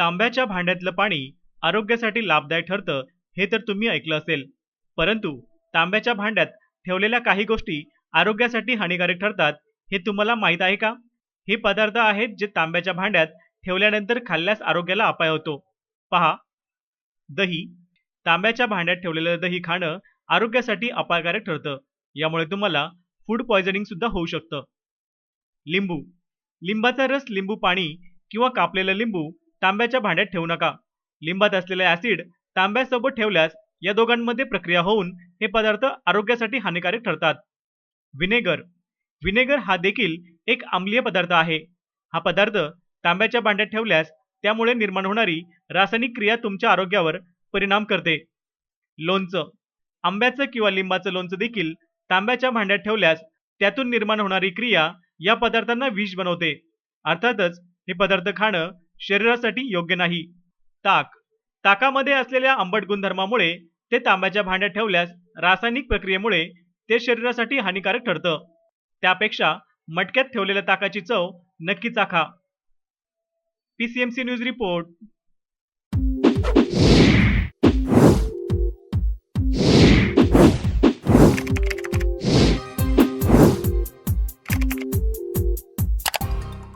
तांब्याच्या भांड्यातलं पाणी आरोग्यासाठी लाभदायक ठरतं हे तर तुम्ही ऐकलं असेल. परंतु तांब्याच्या भांड्यात ठेवलेल्या काही गोष्टी आरोग्यासाठी हानिकारक ठरतात हे तुम्हाला माहीत आहे का? हे पदार्थ आहेत जे तांब्याच्या भांड्यात ठेवल्यानंतर खाल्ल्यास आरोग्याला अपाय होतो. पहा. दही. तांब्याच्या भांड्यात ठेवलेलं दही खाणं आरोग्यासाठी अपायकारक ठरतं. यामुळे तुम्हाला फूड पॉयझनिंग सुद्धा होऊ शकतं. लिंबू. लिंबाचा रस लिंबू पाणी किंवा कापलेलं लिंबू तांब्याच्या भांड्यात ठेवू नका. लिंबात असलेले ऍसिड तांब्यासोबत ठेवल्यास या दोघांमध्ये प्रक्रिया होऊन हे पदार्थ आरोग्यासाठी हानिकारक ठरतात. व्हिनेगर. व्हिनेगर हा देखील एक आम्लीय पदार्थ आहे. हा पदार्थ तांब्याच्या भांड्यात ठेवल्यास त्यामुळे निर्माण होणारी रासायनिक क्रिया तुमच्या आरोग्यावर परिणाम करते. लोणचं. आंब्याचं किंवा लिंबाचं लोणचं देखील तांब्याच्या भांड्यात ठेवल्यास त्यातून निर्माण होणारी क्रिया या पदार्थांना विष बनवते. अर्थातच हे पदार्थ खाणं शरीरासाठी योग्य नाही. ताक. ताकामध्ये असलेल्या आंबट गुणधर्मामुळे ते तांब्याच्या भांड्यात ठेवल्यास रासायनिक प्रक्रियेमुळे ते शरीरासाठी हानिकारक ठरतं. त्यापेक्षा मटक्यात ठेवलेल्या ताकाची चव नक्की चाखा पीसीएमसी न्यूज रिपोर्ट.